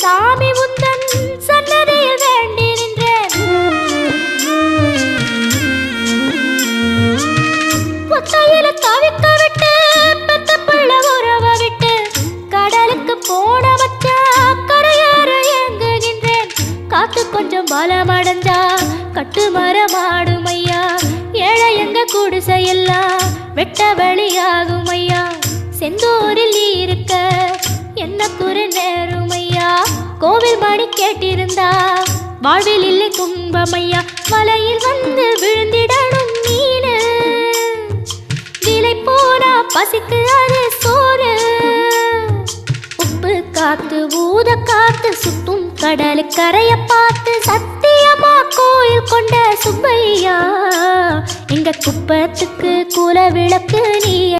சாமி உந்தன் சன்னதியில் வேண்டி நின்றேன். கொத்தையில விட்டு பெத்த பிள்ள உறவ விட்டு கடலுக்கு போன மச்சா கரையாற இயங்குகின்றேன் காத்து கொஞ்சம் பலமடைஞ்சா கட்டு மரமாடும் ஐயா. ஏழை எங்க குடிசையெல்லாம் வெட்ட வழியாகும் ஐயா. செந்தூரில் இருக்க என்ன கோவில் மணி கேட்டிருந்தா. வாழ்வில் இல்லை துன்பம் மலையில் வந்து விழுந்திடணும் மீன் விலை போனா பசிக்கு அது சோறு. உப்பு காத்து ஊத காத்து சுத்தும் கடல் கரைய பார்த்து சத்தியமா கோயில் கொண்ட சுப்பையா. எங்க குப்பத்துக்கு குல விளக்கு நீ